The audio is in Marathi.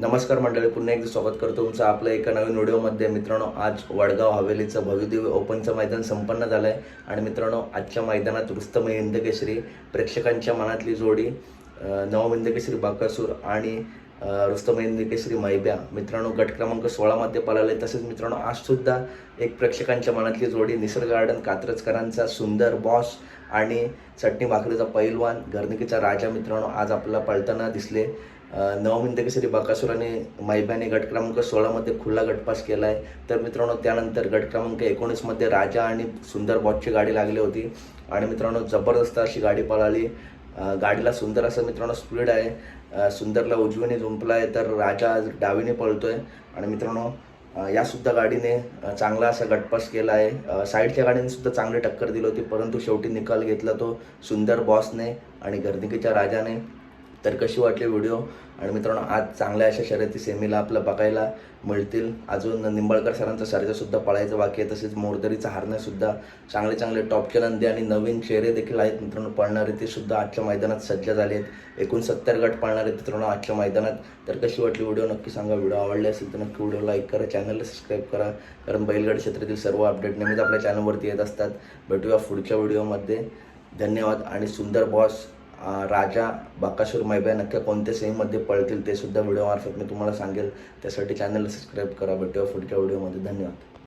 नमस्कार मंडळी पुन्हा एकदा स्वागत करतो तुमचं आपल्या एका नवीन व्हिडिओमध्ये. मित्रांनो आज वडगाव हवेलीचं भव्यदिव्य ओपनचं मैदान संपन्न झालं आहे आणि मित्रांनो आजच्या मैदानात रुस्तम हिंदकेसरी प्रेक्षकांच्या मनातली जोडी नवम हिंदकेसरी बाकासूर आणि रुस्तमयंद केसरी मैब्या मित्रांनो गट क्रमांक सोळामध्ये पळाले. तसेच मित्रांनो आज सुद्धा एक प्रेक्षकांच्या मनातली जोडी निसर्ग गार्डन कात्रजकरांचा सुंदर बॉस आणि चटणी भाकरीचा पैलवान घरनिकीचा राजा मित्रांनो आज आपल्याला पळताना दिसले. नवमिंद केसरी बकासूर आणि मैब्याने गट क्रमांक सोळामध्ये खुल्ला गटपास केला आहे तर मित्रांनो त्यानंतर गट क्रमांक एकोणीसमध्ये राजा आणि सुंदर बॉसची गाडी लागली होती. आणि मित्रांनो जबरदस्त अशी गाडी पळाली. गाडीला सुंदर असं मित्रांनो स्पीड आहे. सुंदरला उजवीने झुंपला आहे तर राजा आज डावीने पळतोय. आणि मित्रांनो यासुद्धा गाडीने चांगला असा गटपास केला आहे साईडच्या गाडीने सुद्धा चांगली टक्कर दिली होती परंतु शेवटी निकाल घेतला तो सुंदर बॉसने आणि गर्दिकीच्या राजाने. तर कशी वाटली व्हिडिओ आणि मित्रांनो आज चांगल्या अशा शर्यती सेमीला आपलं बघायला मिळतील. अजून निंबाळकर सरांचा सर्जा पळायचं बाकी आहे तसेच मोरदरीचं हारणंसुद्धा चांगले चांगले टॉपचे नंदी आणि नवीन चेहरे देखील आहेत मित्रांनो. पळणारे ते सुद्धा आजच्या मैदानात सज्ज झाले आहेत. एकूण सत्तर गट पळणारे मित्रांनो आजच्या मैदानात. तर कशी वाटली व्हिडिओ नक्की सांगा. व्हिडिओ आवडले असेल तर नक्की व्हिडिओ लाईक करा. चॅनलला सबस्क्राईब करा. कारण बैलगड क्षेत्रातील सर्व अपडेट नेहमीच आपल्या चॅनलवरती येत असतात. भेटूया पुढच्या व्हिडिओमध्ये धन्यवाद आणि सुंदर बॉस राजा बाकासूर मैब्या नक्की कोणत्या सेममध्ये पळतील ते सुद्धा व्हिडिओमार्फत मी तुम्हाला सांगेल. त्यासाठी चॅनलला सबस्क्राईब करा भेटूया पुढच्या व्हिडिओमध्ये धन्यवाद.